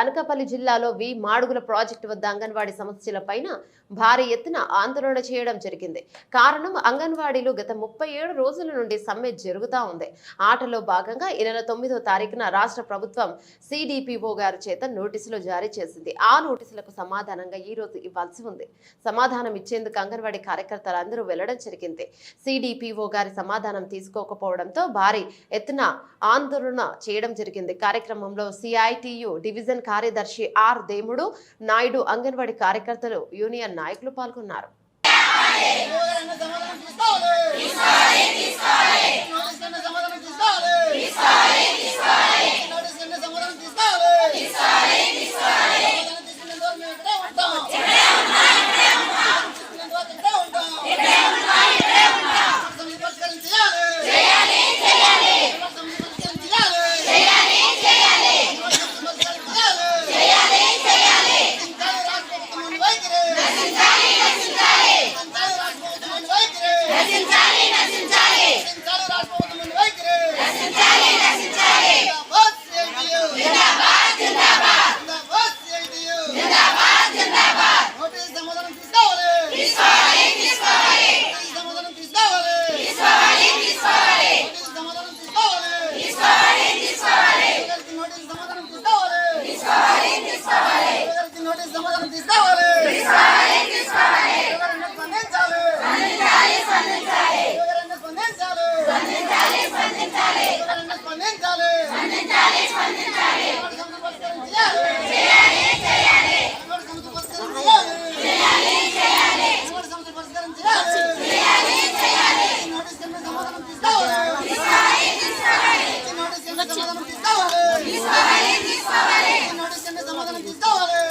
అనకాపల్లి జిల్లాలో వి మాడుగుల ప్రాజెక్టు వద్ద అంగన్వాడీ సమస్యలపైన భారీ ఎత్తున ఆందోళన చేయడం జరిగింది. కారణం అంగన్వాడీలు గత ముప్పై ఏడు రోజుల నుండి సమ్మె జరుగుతా ఉంది. ఆటలో భాగంగా ఈ నెల తొమ్మిదో తారీఖున రాష్ట్ర ప్రభుత్వం సిడిపిఓ గారి చేత నోటీసులు జారీ చేసింది. ఆ నోటీసులకు సమాధానంగా ఈ రోజు ఇవ్వాల్సి ఉంది. సమాధానం ఇచ్చేందుకు అంగన్వాడీ కార్యకర్తలందరూ వెళ్ళడం జరిగింది. సిడిపిఓ గారి సమాధానం తీసుకోకపోవడంతో భారీ ఎత్తున ఆందోళన చేయడం జరిగింది. కార్యక్రమంలో సిఐటియు డివిజన్ కార్యదర్శి ఆర్ దేముడు నాయుడు అంగన్వాడీ కార్యకర్తలు యూనియన్ నాయకులు పాల్గొన్నారు సమాధానం తీసుకోవాలి. సమాధానం తీసుకోవాలి. ఈ సమాధానం తీసుకోవాలి. తీసుకోవాలి. నోటీస్ కింద సమాధానం తీసుకోవాలి.